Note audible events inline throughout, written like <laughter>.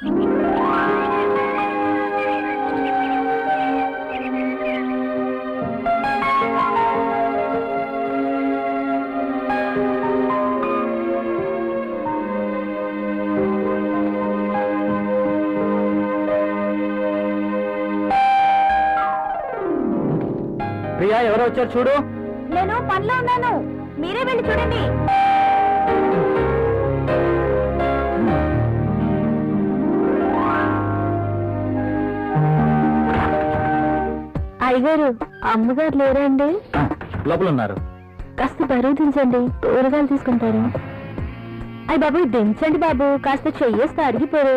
ప్రియా ఎవరో వచ్చారు చూడు. నేను పనిలో ఉన్నాను. మీరే వెళ్ళి చూడండి. అయ్యగారు అమ్మగారు లేరా అండి లోపల ఉన్నారు కాస్త బరువు దించండి కూరగాయలు తీసుకుంటారు. అయ్య బాబు దించండి బాబు కాస్త చెయ్యేస్తే అరిగిపోరు.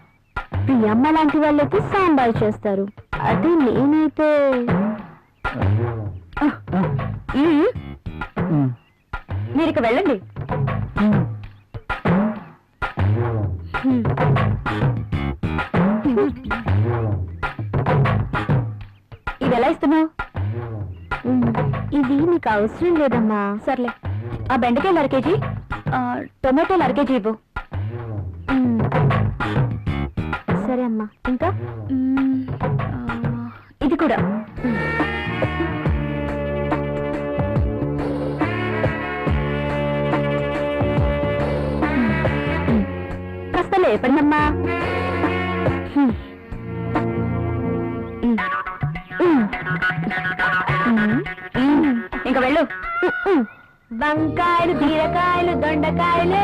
ప్రియమ్మ లాంటి వాళ్ళైతే సాంబార్ చేస్తారు. అదే నేనైతే. మీరు ఇక వెళ్ళండి. ఇది ఎలా ఇస్తున్నావు? ఇది నీకు అవసరం లేదమ్మా. సర్లే. ఆ బెండకాయలు అర కేజీ ఆ, టొమాటోలు అర కేజీ ఇవ్వు. అమ్మా. ఇంకా? ఇది కూడా. కాస్త లేపండమ్మా ఇంకా వెళ్ళు. వంకాయలు బీరకాయలు దొండకాయలు.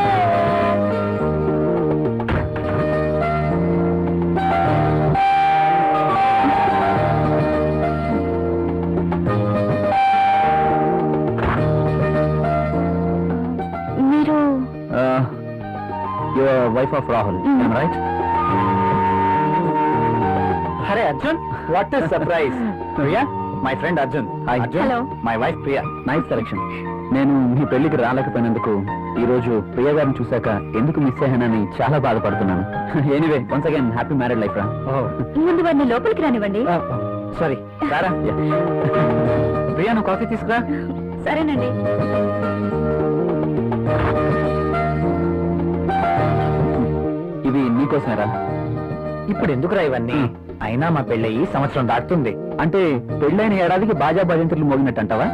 Your wife of Rahul. Right అరే Arjun what is surprise Priya my friend Arjun hi Arjun Hello. My wife Priya nice selection నేను మీ పెళ్ళికి రాలేకపోయినందుకు ఈ రోజు ప్రియా గారిని చూశాక ఎందుకు మిస్ అయ్యానని చాలా బాధపడుతున్నాను. Anyway once again happy married life రా. ముందు వాడిని లోపలికి రానివ్వండి. సారీ రారా ప్రియా నువ్వు కాఫీ తీసుకురా. సరేనండి. ఇవి నీకోసమేరా? ఇప్పుడు ఎందుకురా ఇవన్నీ అయినా మా పెళ్ళయి సంవత్సరం దాటుతుంది. అంటే పెళ్ళైన ఏడాదికి బాజా భజంతులు మోగినట్టు అంటావా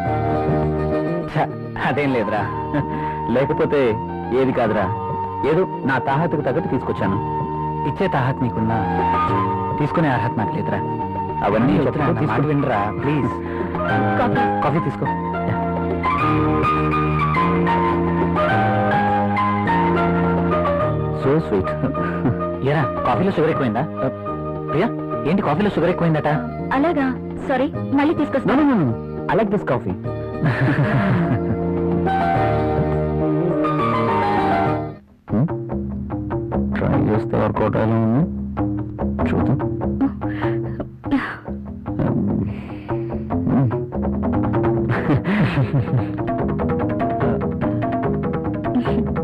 అదేం లేదురా. లేకపోతే ఏది కాదురా. ఏదో నా తాహతకు తగ్గట్టు తీసుకొచ్చాను. ఇచ్చే తాహత్ నీకున్నా తీసుకునే అర్హత నాకు లేదురా. అవన్నీ వినరా ప్లీజ్. కాఫీ కాఫీ తీసుకో. సో స్వీట్ ఎరా కాఫీలో షుగర్ ఎక్కువైందా? ప్రియా ఏంటి కాఫీలో షుగర్ ఎక్కువైందట? అలాగా సారీ మళ్ళీ తీసుకొస్తాను I like this coffee try చేస్తే వర్కౌట్ ఎలా ఉంది? చూద్దాం. ఈ <laughs> <laughs>